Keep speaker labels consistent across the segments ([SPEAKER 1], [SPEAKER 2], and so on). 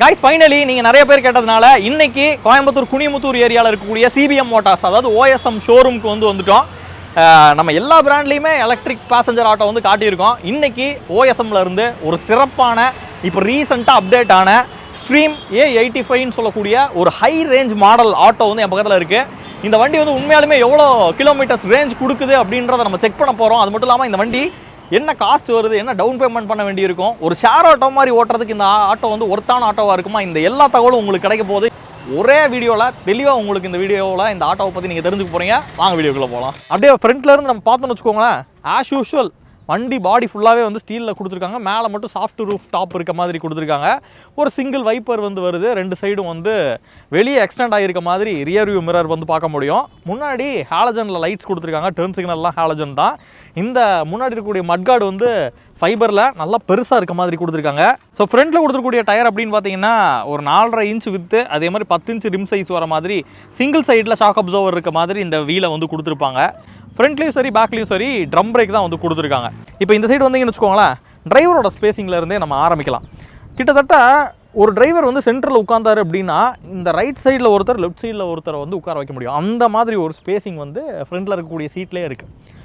[SPEAKER 1] Guys finally நீங்கள் நிறைய பேர் கேட்டதுனால இன்னைக்கு கோயம்புத்தூர் குனிமுத்தூர் ஏரியாவில் இருக்கக்கூடிய சிபிஎம் மோட்டார்ஸ் அதாவது ஓஎஸ்எம் ஷோரூம்க்கு வந்து வந்துட்டோம். நம்ம எல்லா பிராண்ட்லேயுமே எலக்ட்ரிக் பேசஞ்சர் ஆட்டோ வந்து காட்டியிருக்கோம். இன்னைக்கு ஓஎஸ்எம்ல இருந்து ஒரு சிறப்பான இப்போ ரீசெண்டாக அப்டேட் ஆன ஸ்ட்ரீம் ஏ எயிட்டி ஃபைவ்னு சொல்லக்கூடிய ஒரு ஹை ரேஞ்ச் மாடல் ஆட்டோ வந்து என் பக்கத்தில் இருக்குது இந்த வண்டி வந்து உண்மையாலுமே எவ்வளோ கிலோமீட்டர்ஸ் ரேஞ்ச் கொடுக்குது அப்படின்றத நம்ம செக் பண்ண போகிறோம் அது மட்டும் இல்லாமல் இந்த வண்டி என்ன காஸ்ட் வருது என்ன டவுன் பேமெண்ட் பண்ண வேண்டியிருக்கும்? ஒரு ஷேர் ஆட்டோ மாதிரி ஓட்டுறதுக்கு இந்த ஆட்டோ வந்து ஒர்த்தான ஆட்டோவாக இருக்குமா? இந்த எல்லா தகவலும் உங்களுக்கு கிடைக்க போகுது. ஒரே வீடியோவில் தெளிவாக உங்களுக்கு இந்த வீடியோவில் இந்த ஆட்டோவை பற்றி நீங்கள் தெரிஞ்சுக்க போகிறீங்க வாங்க வீடியோக்குள்ளே போகலாம் அப்படியே ஃப்ரண்ட்லேருந்து நம்ம பார்த்தோன்னு வச்சுக்கோங்களேன். ஆஸ் யூஷுவல் வண்டி பாடி ஃபுல்லாகவே வந்து ஸ்டீலில் கொடுத்துருக்காங்க. மேலே மட்டும் சாஃப்ட் ரூஃப் டாப் இருக்க மாதிரி கொடுத்துருக்காங்க. ஒரு சிங்கிள் வைப்பர் வந்து வருது. ரெண்டு சைடும் வந்து வெளியே எக்ஸ்டெண்ட் ஆகிருக்க மாதிரி ரியர் வியூ மிரர் வந்து பார்க்க முடியும். முன்னாடி ஹாலஜனில் லைட்ஸ் கொடுத்துருக்காங்க. டர்ன் சிக்னல்லாம் ஹாலஜன் தான். இந்த முன்னாடி இருக்கக்கூடிய மட்கார்டு வந்து ஃபைபரில் நல்லா பெருசாக இருக்க மாதிரி கொடுத்துருக்காங்க. ஸோ ஃப்ரண்ட்டில் கொடுத்துருக்கூடிய டயர் அப்படின்னு பார்த்தீங்கன்னா ஒரு நாலரை இன்ச் வித்து அதே மாதிரி பத்து இன்ச் ரிம் சைஸ் வர மாதிரி சிங்கிள் சைடில் ஷாக் அப்சர்வர் இருக்க மாதிரி இந்த வீலை வந்து கொடுத்துருப்பாங்க. ஃப்ரண்ட்லேயும் சரி பேக்லேயும் சரி ட்ரம் பிரேக் தான் வந்து கொடுத்துருக்காங்க. இப்போ இந்த சைடு வந்தீங்கன்னு வச்சுக்கோங்களேன் டிரைவரோட ஸ்பேசிங்லேருந்தே நம்ம ஆரம்பிக்கலாம். கிட்டத்தட்ட ஒரு டிரைவர் வந்து சென்டரில் உட்காந்தாரு அப்படின்னா இந்த ரைட் சைடில் ஒருத்தர் லெஃப்ட் சைடில் ஒருத்தரை வந்து உட்கார வைக்க முடியும். அந்த மாதிரி ஒரு ஸ்பேசிங் வந்து ஃப்ரண்ட்டில் இருக்கக்கூடிய சீட்லேயே இருக்குது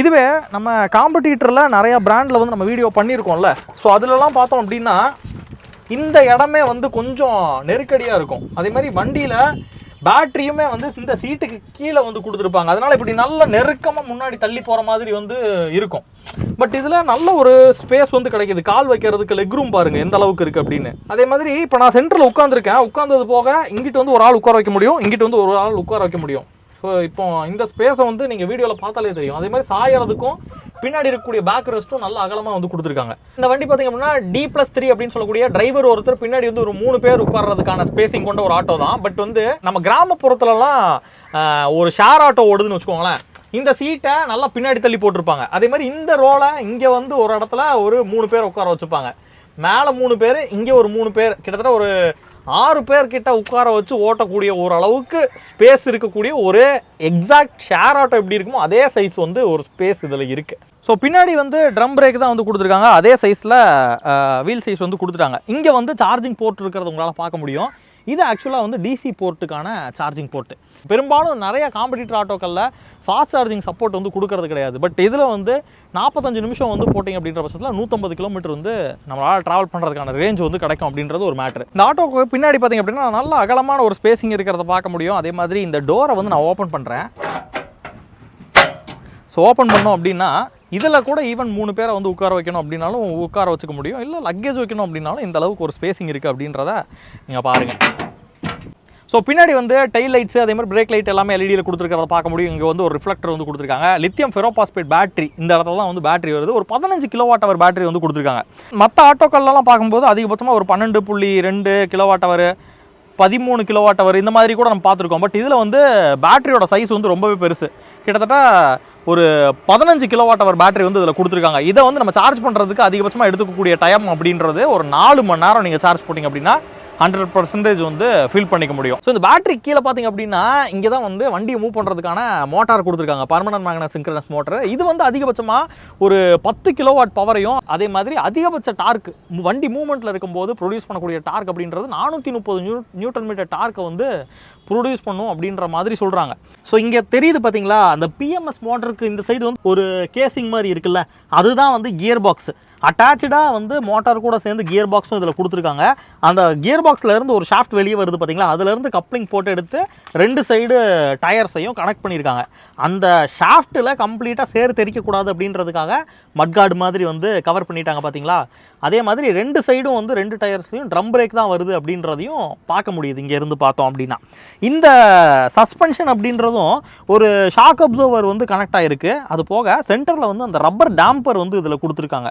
[SPEAKER 1] இதுவே நம்ம காம்படிட்டரில் நிறையா பிராண்டில் வந்து நம்ம வீடியோ பண்ணியிருக்கோம்ல. ஸோ அதுலலாம் பார்த்தோம் அப்படின்னா இந்த இடமே வந்து கொஞ்சம் நெருக்கடியாக இருக்கும். அதே மாதிரி வண்டியில் பேட்டரியுமே வந்து இந்த சீட்டுக்கு கீழே வந்து கொடுத்துருப்பாங்க. அதனால் இப்படி நல்ல நெருக்கமாக முன்னாடி தள்ளி போகிற மாதிரி வந்து இருக்கும். பட் இதில் நல்ல ஒரு ஸ்பேஸ் வந்து கிடைக்கிது. கால் வைக்கிறதுக்கு லெக் ரூம் பாருங்கள் எந்த அளவுக்கு இருக்குது அப்படின்னு. அதே மாதிரி இப்போ நான் சென்டரில் உட்காந்துருக்கேன் உட்காந்தது போக இங்கிட்டு வந்து ஒரு ஆள் உட்கார வைக்க முடியும் இங்கிட்டு வந்து ஒரு ஆள் உட்கார வைக்க முடியும். ஸோ இப்போ இந்த ஸ்பேஸை வந்து நீங்கள் வீடியோவில் பார்த்தாலே தெரியும். அதே மாதிரி சாயறதுக்கும் பின்னாடி இருக்கக்கூடிய பேக் ரெஸ்ட்டும் நல்லா அகலமாக வந்து கொடுத்துருக்காங்க. இந்த வண்டி பார்த்தீங்க அப்படின்னா டி ப்ளஸ் த்ரீ அப்படின்னு சொல்லக்கூடிய டிரைவர் ஒருத்தர் பின்னாடி வந்து ஒரு மூணு பேர் உட்கார்றதுக்கான ஸ்பேசிங் கொண்ட ஒரு ஆட்டோ தான். பட் வந்து நம்ம கிராமப்புறத்துலலாம் ஒரு ஷேர் ஆட்டோ ஓடுதுன்னு வச்சுக்கோங்களேன். இந்த சீட்டை நல்லா பின்னாடி தள்ளி போட்டிருப்பாங்க. அதே மாதிரி இந்த ரோலை இங்கே வந்து ஒரு இடத்துல ஒரு மூணு பேர் உட்கார வச்சுப்பாங்க. மேலே மூணு பேர் இங்கே ஒரு மூணு பேர். கிட்டத்தட்ட ஒரு ஆறு பேர்கிட்ட உட்கார வச்சு ஓட்டக்கூடிய ஓரளவுக்கு ஸ்பேஸ் இருக்கக்கூடிய ஒரு எக்ஸாக்ட் ஷேர் ஆட்டோ எப்படி இருக்குமோ அதே சைஸ் வந்து ஒரு ஸ்பேஸ் இதில் இருக்குது ஸோ பின்னாடி வந்து ட்ரம் பிரேக் தான் வந்து கொடுத்துருக்காங்க. அதே சைஸில் வீல் சைஸ் வந்து கொடுத்துட்டாங்க. இங்கே வந்து சார்ஜிங் போர்ட் இருக்கிறது உங்களால் பார்க்க முடியும். இது ஆக்சுவலாக வந்து டிசி போர்ட்டுக்கான சார்ஜிங் போர்ட்டு. பெரும்பாலும் நிறைய காம்படிட்டர் ஆட்டோக்களில் ஃபாஸ்ட் சார்ஜிங் சப்போர்ட் வந்து கொடுக்கறது கிடையாது. பட் இதில் வந்து நாற்பத்தஞ்சு நிமிஷம் வந்து போட்டிங்க அப்படின்ற பட்சத்தில் நூற்றம்பது கிலோமீட்டர் வந்து நம்மளால் ட்ராவல் பண்ணுறதுக்கான ரேஞ்ச் வந்து கிடைக்கும் அப்படின்றது ஒரு மேட்ரு இந்த ஆட்டோக்கு பின்னாடி பார்த்தீங்க அப்படின்னா நல்ல அகலமான ஒரு ஸ்பேசிங் இருக்கிறத பார்க்க முடியும். அதே மாதிரி இந்த டோரை வந்து நான் ஓப்பன் பண்ணுறேன் ஸோ ஓப்பன் பண்ணோம் அப்படின்னா இதில் கூட ஈவன் மூணு பேரை வந்து உட்கார வைக்கணும் அப்படின்னாலும் உட்கார வச்சுக்க முடியும். இல்லை லக்கேஜ் வைக்கணும் அப்படின்னாலும் இந்த அளவுக்கு ஒரு ஸ்பேசிங் இருக்குது அப்படின்றத நீங்கள் பாருங்கள் ஸோ பின்னாடி வந்து டெயில் லைட்ஸ் அதே மாதிரி பிரேக் லைட் எல்லாமே எல்இடியில் கொடுத்துருக்கிறத பார்க்க முடியும். இங்கே வந்து ஒரு ரிஃப்ளெக்டர் வந்து கொடுத்துருக்காங்க. லித்தியம் ஃபெரோபாஸ்பேட் பேட்டரி இந்த இடத்துல தான் வந்து பேட்டரி வருது. ஒரு பதினஞ்சு கிலோவாட் அவர் பேட்டரி வந்து கொடுத்துருக்காங்க. மற்ற ஆட்டோக்கள்லாம் பார்க்கும்போது அதிகபட்சமாக ஒரு பன்னெண்டு புள்ளி ரெண்டு கிலோவாட் அவர் பதிமூணு கிலோவாட் அவர் இந்த மாதிரி கூட நம்ம பார்த்துருக்கோம். பட் இதில் வந்து பேட்டரியோட சைஸ் வந்து ரொம்பவே பெருசு. கிட்டத்தட்ட ஒரு பதினஞ்சு கிலோவாட் அவர் பேட்டரி வந்து இதில் கொடுத்துருக்காங்க. இதை வந்து நம்ம சார்ஜ் பண்ணுறதுக்கு அதிகபட்சமாக எடுத்துக்கக்கூடிய டைம் அப்படின்றது ஒரு நாலு மணி நேரம் நீங்கள் சார்ஜ் போட்டிங்க அப்படின்னா ஹண்ட்ரட் பர்சன்டேஜ் வந்து ஃபில் பண்ணிக்க முடியும். ஸோ இந்த பேட்டரி கீழே பார்த்தீங்க அப்படின்னா இங்கே தான் வந்து வண்டியை மூவ் பண்ணுறதுக்கான மோட்டார் கொடுத்துருக்காங்க. பர்மனன்ட் மேக்னஸ் சிங்க்ரனஸ் மோட்டர் இது வந்து அதிகபட்சமாக ஒரு பத்து கிலோவாட் பவரையும் அதே மாதிரி அதிகபட்ச டார்க் வண்டி மூவ்மெண்ட்டில் இருக்கும்போது ப்ரொடியூஸ் பண்ணக்கூடிய டார்க் அப்படின்றது நானூற்றி முப்பது நியூ நியூட்டன் மீட்டர் டார்க்கை வந்து ப்ரொடியூஸ் பண்ணும் அப்படின்ற மாதிரி சொல்கிறாங்க ஸோ இங்கே தெரியுது பார்த்தீங்களா? அந்த பிஎம்எஸ் மோட்டருக்கு இந்த சைடு வந்து ஒரு கேசிங் மாதிரி இருக்குல்ல அதுதான் வந்து கியர் பாக்ஸ் அட்டாச்சாக வந்து மோட்டார் கூட சேர்ந்து கியர் பாக்ஸும் இதில் கொடுத்துருக்காங்க. அந்த கியர் பாக்ஸில் இருந்து ஒரு ஷாஃப்ட் வெளியே வருது பார்த்தீங்களா அதுலேருந்து கப்ளிங் போட்டு எடுத்து ரெண்டு சைடு டயர்ஸையும் கனெக்ட் பண்ணியிருக்காங்க அந்த ஷாஃப்ட்டில் கம்ப்ளீட்டாக சேர் தெரிக்கக்கூடாது அப்படின்றதுக்காக மட்காடு மாதிரி வந்து கவர் பண்ணிட்டாங்க பார்த்தீங்களா அதே மாதிரி ரெண்டு சைடும் வந்து ரெண்டு டயர்ஸ்லையும் ட்ரம் பிரேக் தான் வருது அப்படின்றதையும் பார்க்க முடியுது. இங்கே இருந்து பார்த்தோம் அப்படின்னா. இந்த சஸ்பென்ஷன் அப்படின்றதும் ஒரு ஷாக் அப்சர்வர் வந்து கனெக்ட் ஆகிருக்கு அது போக சென்டரில் வந்து அந்த ரப்பர் டேம்பர் வந்து இதில் கொடுத்துருக்காங்க.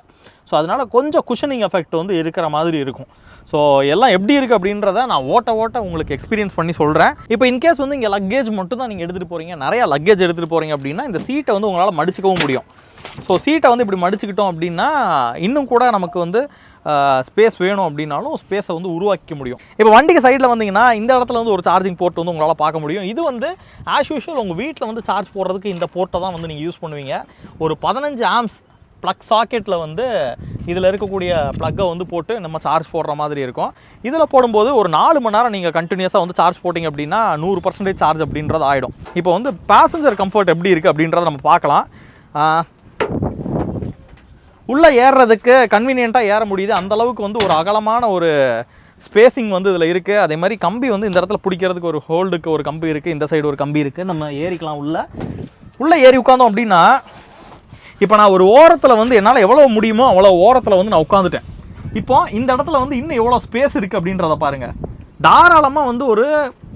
[SPEAKER 1] ஸோ அதனால் கொஞ்சம் குஷனிங் எஃபெக்ட் வந்து இருக்கிற மாதிரி இருக்கும். ஸோ எல்லாம் எப்படி இருக்குது அப்படின்றத நான் ஓட்ட ஓட்ட உங்களுக்கு எக்ஸ்பீரியன்ஸ் பண்ணி சொல்கிறேன் இப்போ இன்கேஸ் வந்து இங்கே லக்கேஜ் மட்டும் தான் நீங்கள் எடுத்துகிட்டு போகிறீங்க நிறையா லக்கேஜ் எடுத்துகிட்டு போகிறீங்க அப்படின்னா இந்த சீட்டை வந்து உங்களால் மடிச்சுக்கவும் முடியும். ஸோ சீட்டை வந்து இப்படி மடிச்சுக்கிட்டோம் அப்படின்னா இன்னும் கூட நமக்கு வந்து ஸ்பேஸ் வேணும் அப்படின்னாலும் ஸ்பேஸை வந்து உருவாக்க முடியும். இப்போ வண்டிக்கு சைடில் வந்தீங்கன்னா இந்த இடத்துல வந்து ஒரு சார்ஜிங் போர்ட் வந்து உங்களால் பார்க்க முடியும். இது வந்து ஆஸ் யூஷுவல் உங்கள் வீட்டில் வந்து சார்ஜ் போடுறதுக்கு இந்த போர்ட்டை தான் வந்து நீங்கள் யூஸ் பண்ணுவீங்க. ஒரு பதினஞ்சு ஆம்ஸ் ப்ளக் சாக்கெட்டில் வந்து இதில் இருக்கக்கூடிய ப்ளக்கை வந்து போட்டு நம்ம சார்ஜ் போடுற மாதிரி இருக்கும். இதில் போடும்போது ஒரு நாலு மணி நேரம் நீங்கள் கண்டினியூஸாக வந்து சார்ஜ் போட்டிங்க அப்படின்னா நூறு பர்சன்டேஜ் சார்ஜ் அப்படின்றது ஆகிடும் இப்போ வந்து பேசஞ்சர் கம்ஃபர்ட் எப்படி இருக்குது அப்படின்றத நம்ம பார்க்கலாம். உள்ளே ஏறுறதுக்கு கன்வீனியண்ட்டாக ஏற முடியுது. அந்த அளவுக்கு வந்து ஒரு அகலமான ஒரு ஸ்பேசிங் வந்து இதில் இருக்குது அதே மாதிரி கம்பி வந்து இந்த இடத்துல பிடிக்கிறதுக்கு ஒரு ஹோல்டுக்கு ஒரு கம்பி இருக்குது இந்த சைடு ஒரு கம்பி இருக்குது நம்ம ஏறிக்கலாம் உள்ளே. உள்ளே ஏறி உட்காந்தோம் அப்படின்னா இப்போ நான் ஒரு ஓரத்தில் வந்து என்னால் எவ்வளோ முடியுமோ அவ்வளோ ஓரத்தில் வந்து நான் உட்காந்துட்டேன் இப்போ இந்த இடத்துல வந்து இன்னும் எவ்வளோ ஸ்பேஸ் இருக்குது அப்படின்றத பாருங்கள் தாராளமாக வந்து ஒரு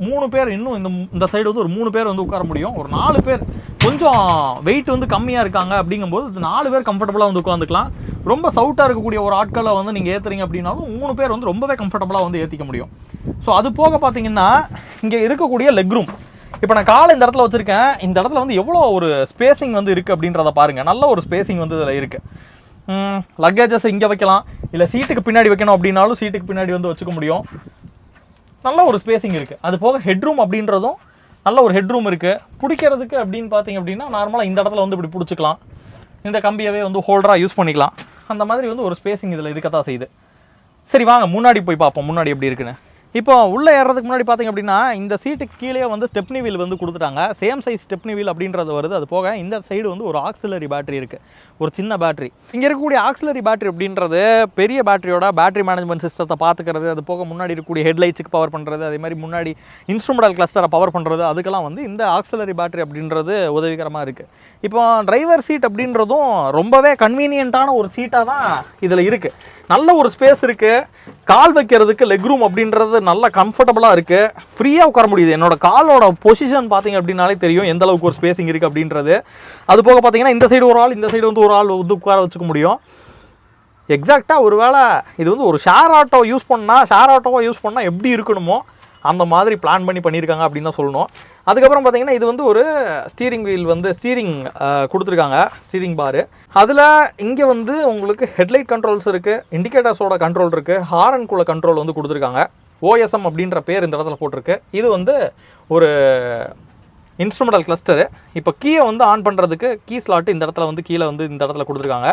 [SPEAKER 1] மூணு பேர் இன்னும் இந்த இந்த சைடு வந்து ஒரு மூணு பேர் வந்து உட்கார முடியும். ஒரு நாலு பேர். கொஞ்சம் வெயிட் வந்து கம்மியாக இருக்காங்க அப்படிங்கும்போது நாலு பேர் கம்ஃபர்டபுளாக வந்து உட்காந்துக்கலாம் ரொம்ப சவுட்டாக இருக்கக்கூடிய ஒரு ஆட்களை வந்து நீங்கள் ஏற்றுறீங்க அப்படின்னாலும் மூணு பேர் வந்து ரொம்பவே கம்ஃபர்டபுளாக வந்து ஏற்றிக்க முடியும். ஸோ அது போக பார்த்தீங்கன்னா இங்கே இருக்கக்கூடிய லெக் ரூம் இப்போ நான் காலை இந்த இடத்துல வச்சுருக்கேன். இந்த இடத்துல வந்து எவ்வளோ ஒரு ஸ்பேசிங் வந்து இருக்குது அப்படின்றத பாருங்கள் நல்ல ஒரு ஸ்பேசிங் வந்து இதில் இருக்குது லக்கேஜஸ் இங்கே வைக்கலாம். இல்லை சீட்டுக்கு பின்னாடி வைக்கணும் அப்படின்னாலும் சீட்டுக்கு பின்னாடி வந்து வச்சுக்க முடியும். நல்ல ஒரு ஸ்பேசிங் இருக்குது அது போக ஹெட்ரூம் அப்படின்றதும் நல்ல ஒரு ஹெட்ரூம் இருக்குது பிடிக்கிறதுக்கு அப்படின்னு பார்த்தீங்க அப்படின்னா நார்மலாக இந்த இடத்துல வந்து இப்படி பிடிச்சிக்கலாம். இந்த கம்பியவே வந்து ஹோல்டராக யூஸ் பண்ணிக்கலாம். அந்த மாதிரி வந்து ஒரு ஸ்பேசிங் இதில் இருக்கத்தான் செய்யுது. சரி வாங்க முன்னாடி போய் பார்ப்போம். முன்னாடி எப்படி இருக்குன்னு. இப்போ உள்ளே ஏறுறதுக்கு முன்னாடி பார்த்தீங்க அப்படின்னா இந்த சீட்டுக்கு கீழே வந்து ஸ்டெப்னி வீல் வந்து கொடுத்துட்டாங்க. சேம் சைஸ் ஸ்டெப்னி வீல் அப்படின்றது வருது. அது போக இந்த சைடு வந்து ஒரு ஆக்சிலரி பேட்டரி இருக்குது ஒரு சின்ன பேட்டரி இங்கே இருக்கக்கூடிய ஆக்சிலரி பேட்டரி அப்படின்றது பெரிய பேட்டரியோட பேட்டரி மேனேஜ்மெண்ட் சிஸ்டத்தை பார்த்துக்கிறது அது போக முன்னாடி இருக்கக்கூடிய ஹெட்லைட்ஸுக்கு பவர் பண்ணுறது அதே மாதிரி முன்னாடி இன்ஸ்ட்ருமெண்டல் கிளஸ்டரை பவர் பண்ணுறது அதுக்கெல்லாம் வந்து இந்த ஆக்சிலரி பேட்டரி அப்படின்றது உதவிகரமாக இருக்குது இப்போ டிரைவர் சீட் அப்படின்றதும் ரொம்பவே கன்வீனியண்ட்டான ஒரு சீட்டாக தான் இதில் இருக்குது நல்ல ஒரு ஸ்பேஸ் இருக்குது கால் வைக்கிறதுக்கு லெக் ரூம் அப்படின்றது நல்ல கம்ஃபர்டபுளாக இருக்குது ஃப்ரீயாக உட்கார முடியுது. என்னோட காலோட பொசிஷன் பார்த்தீங்க அப்படின்னாலே தெரியும் எந்த அளவுக்கு ஒரு ஸ்பேஸிங் இருக்குது அப்படின்றது. அது போக பார்த்தீங்கன்னா இந்த சைடு ஒரு ஆள் இந்த சைடு வந்து ஒரு ஆள் வந்து உட்கார வச்சுக்க முடியும். எக்ஸாக்டாக ஒரு வேளை இது வந்து ஒரு ஷேர் ஆட்டோ யூஸ் பண்ணால் ஷேர் ஆட்டோவை யூஸ் பண்ணால் எப்படி இருக்கணுமோ அந்த மாதிரி பிளான் பண்ணி பண்ணியிருக்காங்க அப்படின்னு தான் சொல்லணும். அதுக்கப்புறம் பார்த்தீங்கன்னா இது வந்து ஒரு ஸ்டீரிங் வீல் வந்து ஸ்டீரிங் கொடுத்துருக்காங்க. ஸ்டீரிங் பாரு அதில் இங்கே வந்து உங்களுக்கு ஹெட்லைட் கண்ட்ரோல்ஸ் இருக்குது இண்டிகேட்டர்ஸோட கண்ட்ரோல் இருக்குது ஹாரன்குள்ள கண்ட்ரோல் வந்து கொடுத்துருக்காங்க. ஓஎஸ்எம் அப்படின்ற பேர் இந்த இடத்துல போட்டிருக்கு. இது வந்து ஒரு இன்ஸ்ட்ருமெண்டல் கிளஸ்டரு இப்போ கீயை வந்து ஆன் பண்ணுறதுக்கு கீ ஸ்லாட்டு இந்த இடத்துல வந்து கீழே வந்து இந்த இடத்துல கொடுத்துருக்காங்க.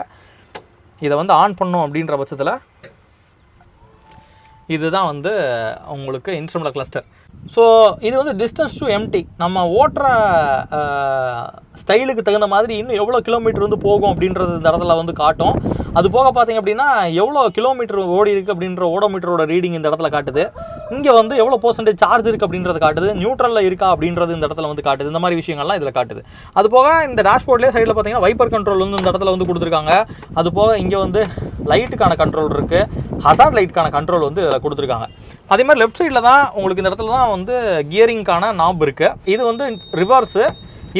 [SPEAKER 1] இதை வந்து ஆன் பண்ணோம் அப்படின்ற பட்சத்தில் இதுதான் வந்து உங்களுக்கு இன்ஸ்ட்ருமெண்டல் கிளஸ்டர் ஸோ இது வந்து டிஸ்டன்ஸ் டு எம்டி நம்ம ஓட்டுற ஸ்டைலுக்கு தகுந்த மாதிரி இன்னும் எவ்வளோ கிலோமீட்டர் வந்து போகும் அப்படின்றது இந்த இடத்துல வந்து காட்டும். அது போக பார்த்தீங்க அப்படின்னா எவ்வளோ கிலோமீட்டர் ஓடி இருக்குது அப்படின்ற ஓடோமீட்டரோட ரீடிங் இந்த இடத்துல காட்டுது. இங்கே வந்து எவ்வளோ பர்சன்டேஜ் சார்ஜ் இருக்குது அப்படின்றது காட்டுது. நியூட்ரலில் இருக்கா அப்படின்றது இந்த இடத்துல வந்து காட்டுது. இந்த மாதிரி விஷயங்கள்லாம் இதில் காட்டுது. அது போக இந்த டேஷ்போர்ட்லேயே சைடில் பார்த்தீங்கன்னா வைப்பர் கண்ட்ரோல் வந்து இந்த இடத்துல வந்து கொடுத்துருக்காங்க. அது போக இங்கே வந்து லைட்டுக்கான கண்ட்ரோல் இருக்குது ஹசார்ட் லைட்டுக்கான கண்ட்ரோல் வந்து இதில் கொடுத்துருக்காங்க. அதே மாதிரி லெஃப்ட் சைடில் தான் உங்களுக்கு இந்த இடத்துல தான் வந்து கியரிங்க்கான நாப் இருக்குது இது வந்து ரிவர்ஸு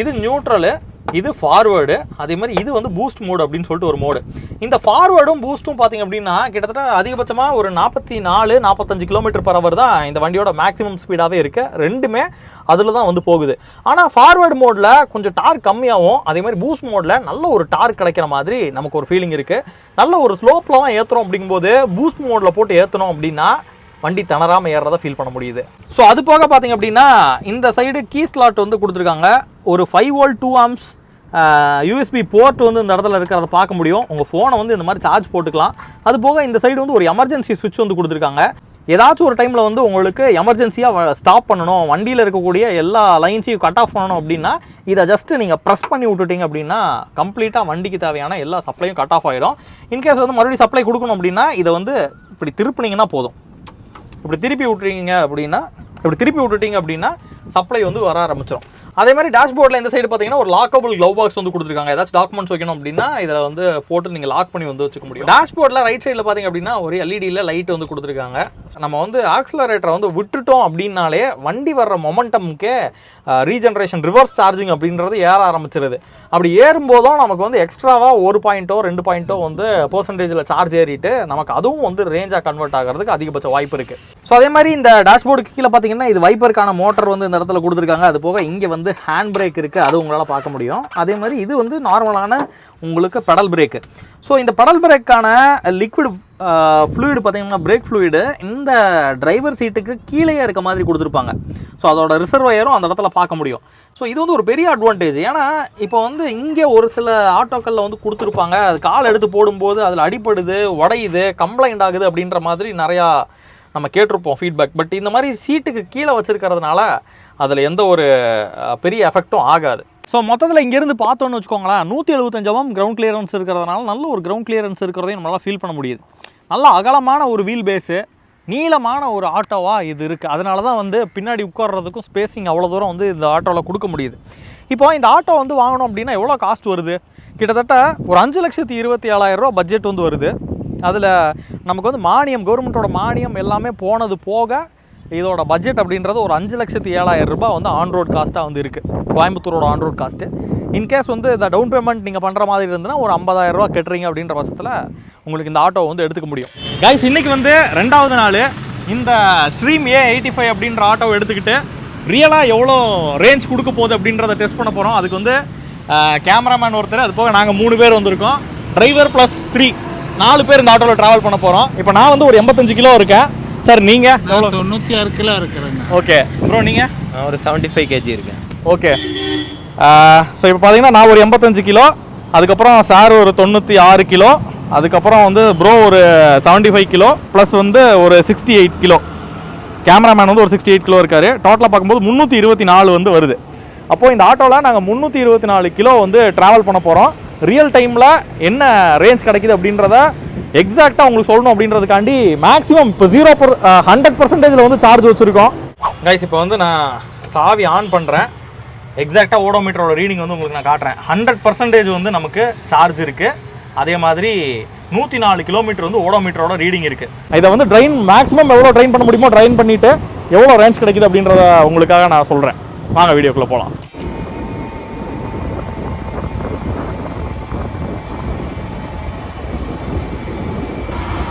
[SPEAKER 1] இது நியூட்ரலு இது ஃபார்வேர்டு அதே மாதிரி இது வந்து பூஸ்ட் மோடு அப்படின்னு சொல்லிட்டு ஒரு மோடு இந்த ஃபார்வேர்டும் பூஸ்ட்டும் பார்த்தீங்க அப்படின்னா கிட்டத்தட்ட அதிகபட்சமாக ஒரு நாற்பத்தி நாலு நாற்பத்தஞ்சு கிலோமீட்டர் பர் தான் இந்த வண்டியோட மேக்ஸிமம் ஸ்பீடாகவே இருக்கு. ரெண்டுமே அதில் தான் வந்து போகுது. ஆனால் ஃபார்வேர்டு மோடில் கொஞ்சம் டார்க் கம்மியாகவும் அதே மாதிரி பூஸ்ட் மோடில் நல்ல ஒரு டார்க் கிடைக்கிற மாதிரி நமக்கு ஒரு ஃபீலிங் இருக்குது நல்ல ஒரு ஸ்லோப்பில் தான் ஏற்றுறோம் அப்படிங்கும்போது பூஸ்ட் மோடில் போட்டு ஏற்றணும் அப்படின்னா வண்டி திணறாமல் ஏறுறதை ஃபீல் பண்ண முடியுது. ஸோ அது போக பார்த்தீங்க அப்படின்னா இந்த சைடு கீ ஸ்லாட் வந்து கொடுத்துருக்காங்க. ஒரு five volt two amps USB port வந்து இந்த இடத்துல இருக்கிறத பார்க்க முடியும். உங்கள் ஃபோனை வந்து இந்த மாதிரி சார்ஜ் போட்டுக்கலாம். அது போக இந்த சைடு வந்து ஒரு எமர்ஜென்சி சுவிட்ச் வந்து கொடுத்துருக்காங்க. ஏதாச்சும் ஒரு டைமில் வந்து உங்களுக்கு எமர்ஜென்சியாக ஸ்டாப் பண்ணணும். வண்டியில் இருக்கக்கூடிய எல்லா லைன்ஸையும் கட் ஆஃப் பண்ணணும் அப்படின்னா இதை ஜஸ்ட்டு நீங்கள் ப்ரெஸ் பண்ணி விட்டுட்டீங்க அப்படின்னா கம்ப்ளீட்டாக வண்டிக்கு தேவையான எல்லா சப்ளையும் கட் ஆஃப் ஆயிடும் இன்கேஸ் வந்து மறுபடியும் சப்ளை கொடுக்கணும் அப்படின்னா இதை வந்து இப்படி திருப்பினீங்கன்னா போதும். இப்படி திருப்பி விட்டுறீங்க அப்படின்னா இப்படி திருப்பி விட்டுட்டீங்க அப்படின்னா சப்ளை வந்து வர ஆரம்பிச்சிடும் அதே மாதிரி டேஷ்போர்டில் இந்த சைடு பார்த்தீங்கன்னா ஒரு லாக்கபிள் க்ளவ் பாக்ஸ் வந்து கொடுத்துருக்காங்க. ஏதாச்சும் டாக்குமெண்ட்ஸ் வைக்கணும் அப்படின்னா இதில் வந்து போட்டு நீங்கள் லாக் பண்ணி வந்து வச்சுக்க முடியும். டேஷ்போர்டில் ரைட் சைடில் பார்த்தீங்க அப்படின்னா ஒரு எல்இடியில் லைட் வந்து கொடுத்துருக்காங்க. நம்ம வந்து ஆக்சிலரேட்டரை வந்து விட்டுட்டோம் அப்படின்னாலே வண்டி வர்ற மொமெண்டம்க்கே ரீஜென்ரேஷன் ரிவர்ஸ் சார்ஜிங் அப்படின்றது ஏற ஆரம்பிச்சிருது. அப்படி ஏறும்போதும் நமக்கு வந்து எக்ஸ்ட்ராவாக ஒரு பாயிண்ட்டோ ரெண்டு பாயிண்ட்டோ வந்து பர்சன்டேஜில் சார்ஜ் ஏறிட்டு நமக்கு அதுவும் வந்து ரேஞ்சாக கன்வெர்ட் ஆகிறதுக்கு அதிகபட்ச வாய்ப்பு இருக்குது ஸோ அதே மாதிரி இந்த டேஷ்போர்டுக்கு கீழே பார்த்தீங்கன்னா இது வைப்பருக்கான மோட்டர் வந்து இந்த இடத்துல கொடுத்துருக்காங்க. அது போக இங்கே வந்து ஹேண்ட் பிரேக் இருக்குது அது உங்களால் பார்க்க முடியும். அதே மாதிரி இது வந்து நார்மலான உங்களுக்கு பெடல் பிரேக்கு ஸோ இந்த பெடல் பிரேக்கான லிக்விட் ஃப்ளூயிடு பார்த்தீங்கன்னா பிரேக் ஃப்ளூயிடு இந்த டிரைவர் சீட்டுக்கு கீழே இருக்க மாதிரி கொடுத்துருப்பாங்க. ஸோ அதோட ரிசர்வயரும் அந்த இடத்துல பார்க்க முடியும். ஸோ இது வந்து ஒரு பெரிய அட்வான்டேஜ் ஏன்னா இப்போ வந்து இங்கே ஒரு சில ஆட்டோக்களில் வந்து கொடுத்துருப்பாங்க. அது கால் எடுத்து போடும்போது அதில் அடிப்படுது உடையுது கம்ப்ளைண்ட் ஆகுது அப்படின்ற மாதிரி நிறையா நம்ம கேட்டிருப்போம் ஃபீட்பேக் பட் இந்த மாதிரி சீட்டுக்கு கீழே வச்சுருக்கிறதுனால அதில் எந்த ஒரு பெரிய எஃபெக்ட்டும் ஆகாது. ஸோ மொத்தத்தில் இங்கேருந்து பார்த்தோன்னு வச்சுக்கோங்களேன் நூற்றி எழுபத்தஞ்சாவும் கிரவுண்ட் கிளியரன்ஸ் இருக்கிறதுனால நல்ல ஒரு கிரவுண்ட் கிளியரன்ஸ் இருக்கிறதையும் நம்மளால் ஃபீல் பண்ண முடியுது. நல்ல அகலமான ஒரு வீல் பேஸு நீளமான ஒரு ஆட்டோவாக இது இருக்குது அதனால தான் வந்து பின்னாடி உட்கார்றதுக்கும் ஸ்பேசிங் அவ்வளோ தூரம் வந்து இந்த ஆட்டோவில் கொடுக்க முடியுது. இப்போ இந்த ஆட்டோ வந்து வாங்கணும் அப்படின்னா எவ்வளோ காஸ்ட் வருது? கிட்டத்தட்ட ஒரு அஞ்சு லட்சத்தி இருபத்தி ஏழாயிரம் ரூபா பட்ஜெட் வந்து வருது. அதில் நமக்கு வந்து மானியம் கவர்மெண்ட்டோட மானியம் எல்லாமே போனது போக இதோட பட்ஜெட் அப்படின்றது ஒரு அஞ்சு லட்சத்து ஏழாயிரம் ரூபாய் வந்து ஆன் ரோட் காஸ்ட்டாக வந்து இருக்குது கோயம்புத்தூரோட on road cost in case வந்து இந்த டவுன் பேமெண்ட் நீங்கள் பண்ணுற மாதிரி இருந்ததுன்னா ஒரு 50000 ரூபா கட்டுறீங்க அப்படின்ற பட்சத்தில் உங்களுக்கு இந்த ஆட்டோ வந்து எடுத்துக்க முடியும். கைஸ் இன்னைக்கு வந்து ரெண்டாவது நாள். இந்த ஸ்ட்ரீம் ஏ எயிட்டி ஃபைவ் அப்படின்ற ஆட்டோவை எடுத்துக்கிட்டு ரியலாக எவ்வளோ ரேஞ்ச் கொடுக்க போகுது அப்படின்றத டெஸ்ட் பண்ண போகிறோம் அதுக்கு வந்து கேமராமேன் ஒருத்தர் அது போக நாங்கள் மூணு பேர் வந்திருக்கோம். டிரைவர் ப்ளஸ் த்ரீ நாலு பேர் இந்த ஆட்டோவில் ட்ராவல் பண்ண போகிறோம் இப்போ நான் வந்து ஒரு எண்பத்தஞ்சு கிலோ இருக்கேன். சார் நீங்கள்
[SPEAKER 2] தொண்ணூற்றி ஆறு கிலோ இருக்கிறேங்க.
[SPEAKER 1] ஓகே. ப்ரோ நீங்கள்
[SPEAKER 3] நான் ஒரு செவன்ட்டி ஃபைவ் கேஜி இருக்கேன்.
[SPEAKER 1] ஓகே. ஸோ இப்போ பார்த்தீங்கன்னா நான் ஒரு எண்பத்தஞ்சு கிலோ அதுக்கப்புறம் சார் ஒரு தொண்ணூற்றி ஆறு கிலோ அதுக்கப்புறம் வந்து ப்ரோ ஒரு செவன்ட்டி ஃபைவ் கிலோ ப்ளஸ் வந்து ஒரு சிக்ஸ்டி எயிட் கிலோ. கேமராமேன் வந்து ஒரு சிக்ஸ்டி எயிட் கிலோ இருக்காரு. டோட்டலாக பார்க்கும்போது முந்நூற்றி இருபத்தி நாலு வந்து வருது. அப்போது இந்த ஆட்டோவில் நாங்கள் முந்நூற்றி இருபத்தி நாலு கிலோ வந்து ட்ராவல் பண்ண போகிறோம் ரியல் டைமில் என்ன ரேஞ்ச் கிடைக்குது அப்படின்றத எக்ஸாக்டாக உங்களுக்கு சொல்லணும் அப்படின்றதுக்காண்டி மேக்ஸிமம் இப்போ ஜீரோ பர் ஹண்ட்ரட் பர்சன்டேஜில் வந்து சார்ஜ் வச்சுருக்கோம். கைஸ் இப்போ வந்து நான் சாவி ஆன் பண்ணுறேன் எக்ஸாக்டாக ஓடோமீட்டரோட ரீடிங் வந்து உங்களுக்கு நான் காட்டுறேன். ஹண்ட்ரட் பர்சன்டேஜ் வந்து நமக்கு சார்ஜ் இருக்குது அதே மாதிரி நூற்றி நாலு கிலோமீட்டர் வந்து ஓடோமீட்டரோட ரீடிங் இருக்குது இதை வந்து ட்ரெயின் மேக்ஸிமம் எவ்வளோ ட்ரெயின் பண்ண முடியுமோ ட்ரெயின் பண்ணிவிட்டு எவ்வளோ ரேஞ்ச் கிடைக்குது அப்படின்றத உங்களுக்காக நான் சொல்கிறேன் வாங்க வீடியோக்குள்ளே போகலாம்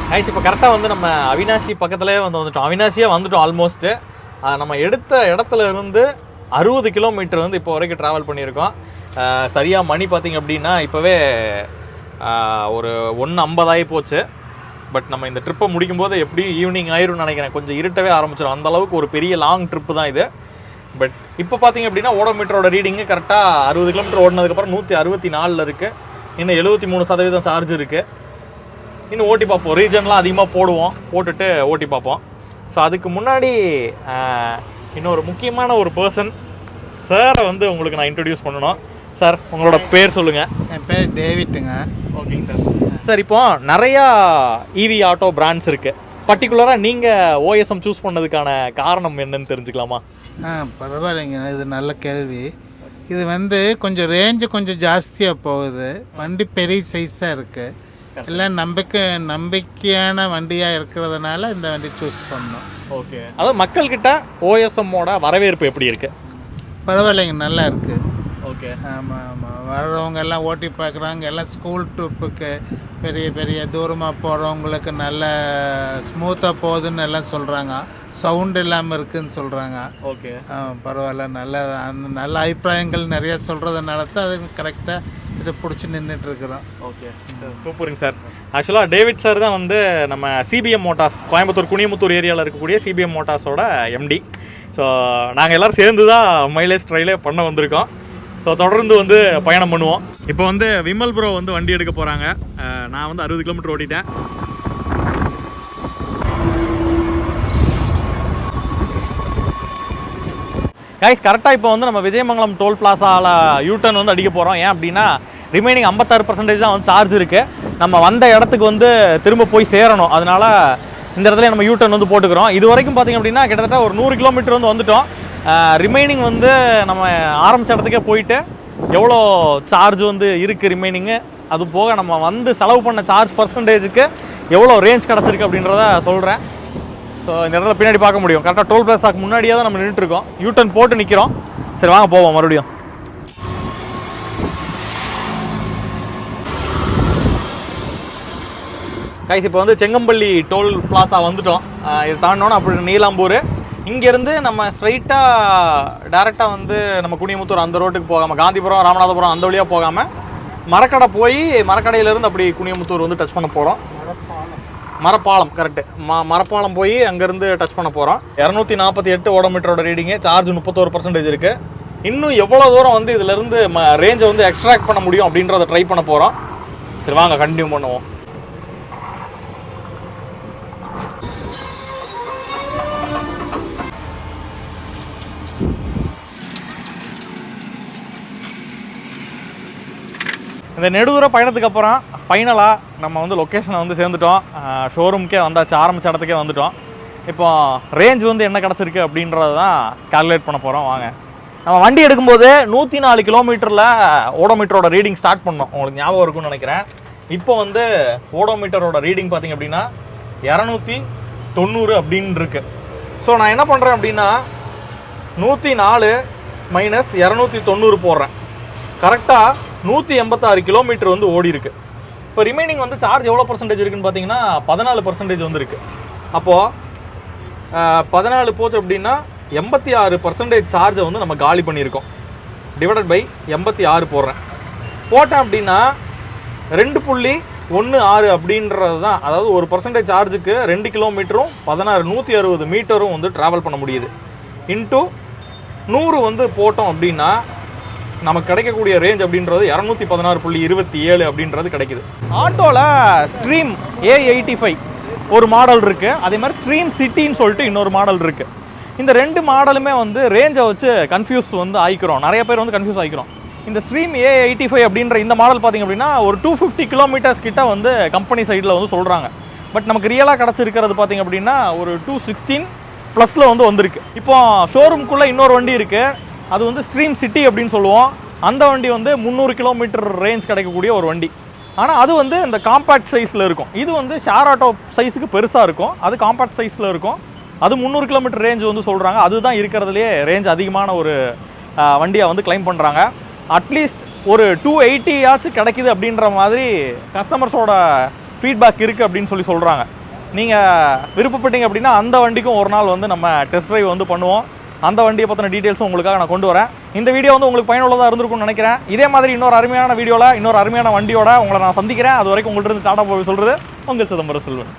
[SPEAKER 1] கைஸ் இப்போ கரெக்டாக வந்து நம்ம அவினாசி பக்கத்துலேயே வந்து வந்துட்டோம். அவினாசியே வந்துட்டோம் ஆல்மோஸ்ட்டு நம்ம எடுத்த இடத்துல இருந்து அறுபது கிலோமீட்டர் வந்து இப்போ வரைக்கும் ட்ராவல் பண்ணியிருக்கோம். சரியாக மணி பார்த்திங்க அப்படின்னா இப்போவே ஒரு ஒன்று ஐம்பதாகி போச்சு. பட் நம்ம இந்த ட்ரிப்பை முடிக்கும்போது எப்படியும் ஈவினிங் ஆயிரும்னு நினைக்கிறேன். கொஞ்சம் இருட்டவே ஆரம்பிச்சிடும் அந்தளவுக்கு ஒரு பெரிய லாங் ட்ரிப்பு தான் இது. பட் இப்போ பார்த்தீங்க அப்படின்னா ஓடோமீட்டரோட ரீடிங்கு கரெக்டாக அறுபது கிலோமீட்டர் ஓடினதுக்கப்புறம் நூற்றி அறுபத்தி நாலில் இருக்குது இன்னும் எழுபத்தி மூணு சதவீதம் சார்ஜ் இருக்குது இன்னும் ஓட்டி பார்ப்போம். ரீஜன்லாம் அதிகமாக போடுவோம். போட்டுட்டு ஓட்டி பார்ப்போம். ஸோ அதுக்கு முன்னாடி இன்னொரு முக்கியமான ஒரு பர்சன் சாரை வந்து உங்களுக்கு நான் இன்ட்ரடியூஸ் பண்ணணும். சார் உங்களோட பேர் சொல்லுங்கள்
[SPEAKER 2] என் பேர் டேவிட்டுங்க.
[SPEAKER 1] ஓகேங்க சார் சார் இப்போ நிறையா இவி ஆட்டோ பிராண்ட்ஸ் இருக்குது பர்டிகுலராக நீங்கள் ஓஎஸ்எம் சூஸ் பண்ணதுக்கான காரணம் என்னன்னு தெரிஞ்சுக்கலாமா?
[SPEAKER 2] ஆ பரவாயில்லைங்க. இது நல்ல கேள்வி. இது வந்து கொஞ்சம் ரேஞ்சு கொஞ்சம் ஜாஸ்தியாக போகுது. வண்டி பெரிய சைஸாக இருக்குது எல்லாம் நம்பிக்கை நம்பிக்கையான வண்டியாக இருக்கிறதுனால இந்த வண்டி சூஸ் பண்ணோம்.
[SPEAKER 1] ஓகே. அதாவது மக்கள்கிட்ட ஓஎஸ்எம்மோட வரவேற்பு எப்படி இருக்குது
[SPEAKER 2] பரவாயில்லைங்க நல்லா இருக்குது
[SPEAKER 1] ஓகே.
[SPEAKER 2] ஆமாம் ஆமாம் வர்றவங்க எல்லாம் ஓட்டி பார்க்குறாங்க எல்லாம் ஸ்கூல் ட்ரிப்புக்கு பெரிய பெரிய தூரமாக போகிறவங்களுக்கு நல்ல ஸ்மூத்தாக போகுதுன்னு எல்லாம் சொல்கிறாங்க சவுண்ட் இல்லாமல் இருக்குதுன்னு சொல்கிறாங்க
[SPEAKER 1] ஓகே.
[SPEAKER 2] பரவாயில்ல நல்ல அந்த நல்ல அபிப்பிராயங்கள் நிறைய சொல்கிறதுனால தான் அது கரெக்டாக இதை பிடிச்சி நின்றுட்டு இருக்கிறோம்
[SPEAKER 1] ஓகே சார் சூப்பருங்க சார் ஆக்சுவலாக டேவிட் சார் தான் வந்து நம்ம சிபிஎம் மோட்டார்ஸ் கோயம்புத்தூர் குனியமுத்தூர் ஏரியாவில் இருக்கக்கூடிய சிபிஎம் மோட்டார்ஸோட எம்டி ஸோ நாங்கள் எல்லோரும் சேர்ந்து தான் மைலேஜ் ட்ரைலே பண்ண வந்திருக்கோம். ஸோ தொடர்ந்து வந்து பயணம் பண்ணுவோம். இப்போ வந்து விமல் ப்ரோ வந்து வண்டி எடுக்க போகிறாங்க நான் வந்து அறுபது கிலோமீட்டர் ஓட்டிட்டேன். கைஸ் கரெக்டாக இப்போ வந்து நம்ம விஜயமங்கலம் டோல் பிளாசாவில் யூட்டர்ன் வந்து அடிக்க போகிறோம் ஏன் அப்படின்னா ரிமைனிங் ஐம்பத்தாறு பர்சன்டேஜ் தான் வந்து சார்ஜ் இருக்குது நம்ம வந்த இடத்துக்கு வந்து திரும்ப போய் சேரணும். அதனால இந்த இடத்துல நம்ம யூட்டர்ன் வந்து போட்டுக்கிறோம். இது வரைக்கும் பார்த்தீங்க அப்படின்னா கிட்டத்தட்ட ஒரு நூறு கிலோமீட்டர் வந்து வந்துட்டோம். ரிமைனிங் வந்து நம்ம ஆரம்பித்த இடத்துக்கே போயிட்டு எவ்வளோ சார்ஜ் வந்து இருக்குது ரிமைனிங்கு அது போக நம்ம வந்து செலவு பண்ண சார்ஜ் பர்சன்டேஜுக்கு எவ்வளோ ரேஞ்ச் கிடச்சிருக்கு அப்படின்றத சொல்கிறேன் ஸோ இந்த இடத்துல பின்னாடி பார்க்க முடியும். கரெக்டாக டோல் பிளாஸாக்கு முன்னாடியே தான் நம்ம நின்றுட்டு இருக்கோம். டர்ன் போட்டு நிற்கிறோம் சரி வாங்க போவோம். மறுபடியும். கைஸ் இப்போ வந்து செங்கம்பள்ளி டோல் பிளாசா வந்துட்டோம். இது தாண்டோன்னு அப்படி நீலாம்பூர். இங்கேருந்து நம்ம ஸ்ட்ரைட்டாக டேரெக்டாக வந்து நம்ம குனியமுத்தூர் அந்த ரோட்டுக்கு போகாமல் காந்திபுரம் ராமநாதபுரம் அந்த வழியாக போகாமல் மரக்கடை போய் மரக்கடையிலேருந்து அப்படி குனியமுத்தூர் வந்து டச் பண்ண போகிறோம் மரப்பாலம் கரெக்டு ம மரப்பாலம் போய் அங்கேருந்து டச் பண்ண போகிறோம் இரநூத்தி நாற்பத்தி எட்டு ஓடோமீட்டரோட ரீடிங்கு சார்ஜ் முப்பத்தோரு பர்சன்டேஜ் இருக்குது இன்னும் எவ்வளோ தூரம் வந்து இதிலேருந்து ம ரேஞ்சை வந்து எக்ஸ்ட்ராக்ட் பண்ண முடியும் அப்படின்றத ட்ரை பண்ண போகிறோம் சரி வாங்க கண்டினியூ பண்ணுவோம். இந்த நெடுதூர பயணத்துக்கு அப்புறம் ஃபைனலாக நம்ம வந்து லொக்கேஷனை வந்து சேர்ந்துட்டோம். ஷோரூம்க்கே வந்தாச்சு ஆரம்பிச்ச இடத்துக்கே வந்துட்டோம். இப்போ ரேஞ்ச் வந்து என்ன கிடச்சிருக்கு அப்படின்றத தான் கால்குலேட் பண்ண போகிறோம் வாங்க. நம்ம வண்டி எடுக்கும்போது நூற்றி நாலு கிலோமீட்டரில் ஓடோமீட்டரோட ரீடிங் ஸ்டார்ட் பண்ணோம். உங்களுக்கு ஞாபகம் இருக்கும்னு நினைக்கிறேன். இப்போ வந்து ஓடோமீட்டரோட ரீடிங் பார்த்தீங்க அப்படின்னா இரநூத்தி தொண்ணூறு அப்படின்னு இருக்கு. ஸோ நான் என்ன பண்ணுறேன் அப்படின்னா நூற்றி நாலு மைனஸ் இரநூத்தி தொண்ணூறு போடுறேன். கரெக்டாக நூற்றி எண்பத்தாறு கிலோமீட்டர் வந்து ஓடி இருக்கு இப்போ ரிமைனிங் வந்து சார்ஜ் எவ்வளோ பர்சன்டேஜ் இருக்குன்னு பார்த்தீங்கன்னா பதினாலு பர்சன்டேஜ் வந்து இருக்கு. அப்போது பதினாலு போச்சு அப்படின்னா எண்பத்தி ஆறு பர்சன்டேஜ் சார்ஜை வந்து நம்ம காலி பண்ணியிருக்கோம். டிவைடட் பை எண்பத்தி ஆறு போடுறேன். போட்டேன் அப்படின்னா ரெண்டு புள்ளி ஒன்று ஆறு அப்படின்றது தான். அதாவது ஒரு பர்சன்டேஜ் சார்ஜுக்கு ரெண்டு கிலோமீட்டரும் பதினாறு நூற்றி அறுபது மீட்டரும் வந்து ட்ராவல் பண்ண முடியுது. இன்ட்டு நூறு வந்து போட்டோம் அப்படின்னா நமக்கு கிடைக்கக்கூடிய ரேஞ்ச் அப்படின்றது இரநூத்தி பதினாறு புள்ளி இருபத்தி ஏழு அப்படின்றது கிடைக்குது. ஆட்டோவில் ஸ்ட்ரீம் ஏ எயிட்டி ஃபைவ் ஒரு மாடல் இருக்குது அதே மாதிரி ஸ்ட்ரீம் சிட்டின்னு சொல்லிட்டு இன்னொரு மாடல் இருக்குது இந்த ரெண்டு மாடலுமே வந்து ரேஞ்சை வச்சு கன்ஃபியூஸ் வந்து ஆயிக்கிறோம். நிறைய பேர் வந்து கன்ஃபியூஸ் ஆகிக்கிறோம் இந்த ஸ்ட்ரீம் ஏ எயிட்டி ஃபைவ் அப்படின்ற இந்த மாடல் பார்த்திங்க அப்படின்னா ஒரு டூ ஃபிஃப்டி கிலோமீட்டர்ஸ் கிட்ட வந்து கம்பெனி சைடில் வந்து சொல்கிறாங்க பட் நமக்கு ரியலாக கிடச்சிருக்கிறது பார்த்திங்க அப்படின்னா ஒரு டூ சிக்ஸ்டீன் ப்ளஸில் வந்து வந்திருக்கு. இப்போ ஷோரூம்குள்ளே இன்னொரு வண்டி இருக்குது அது வந்து ஸ்ட்ரீம் சிட்டி அப்படின்னு சொல்லுவோம். அந்த வண்டி வந்து முந்நூறு கிலோமீட்டர் ரேஞ்ச் கிடைக்கக்கூடிய ஒரு வண்டி. ஆனால் அது வந்து இந்த காம்பேக்ட் சைஸில் இருக்கும். இது வந்து ஷேர் ஆட்டோ சைஸுக்கு பெருசாக இருக்கும். அது காம்பேக்ட் சைஸில் இருக்கும். அது முந்நூறு கிலோமீட்டர் ரேஞ்ச் வந்து சொல்கிறாங்க அதுதான் இருக்கிறதுலே ரேஞ்ச் அதிகமான ஒரு வண்டியை வந்து கிளைம் பண்ணுறாங்க அட்லீஸ்ட் ஒரு டூ எயிட்டியாச்சும் கிடைக்குது அப்படின்ற மாதிரி கஸ்டமர்ஸோட ஃபீட்பேக் இருக்குது அப்படின்னு சொல்லி சொல்கிறாங்க நீங்கள் விருப்பப்பட்டீங்க அப்படின்னா அந்த வண்டிக்கும் ஒரு நாள் வந்து நம்ம டெஸ்ட் ட்ரைவ் வந்து பண்ணுவோம். அந்த வண்டியை பற்றின டீட்டெயில்ஸும் உங்களுக்காக நான் கொண்டு வரேன். இந்த வீடியோ வந்து உங்களுக்கு பயனுள்ளதாக இருந்திருக்கும்னு நினைக்கிறேன். இதே மாதிரி இன்னொரு அருமையான வீடியோவில் இன்னொரு அருமையான வண்டியோட உங்களை நான் சந்திக்கிறேன். அது வரைக்கும் உங்கள்கிட்ட இருந்து டாடா போய் சொல்கிறது உங்கள் சிதம்பரம் செல்வன்.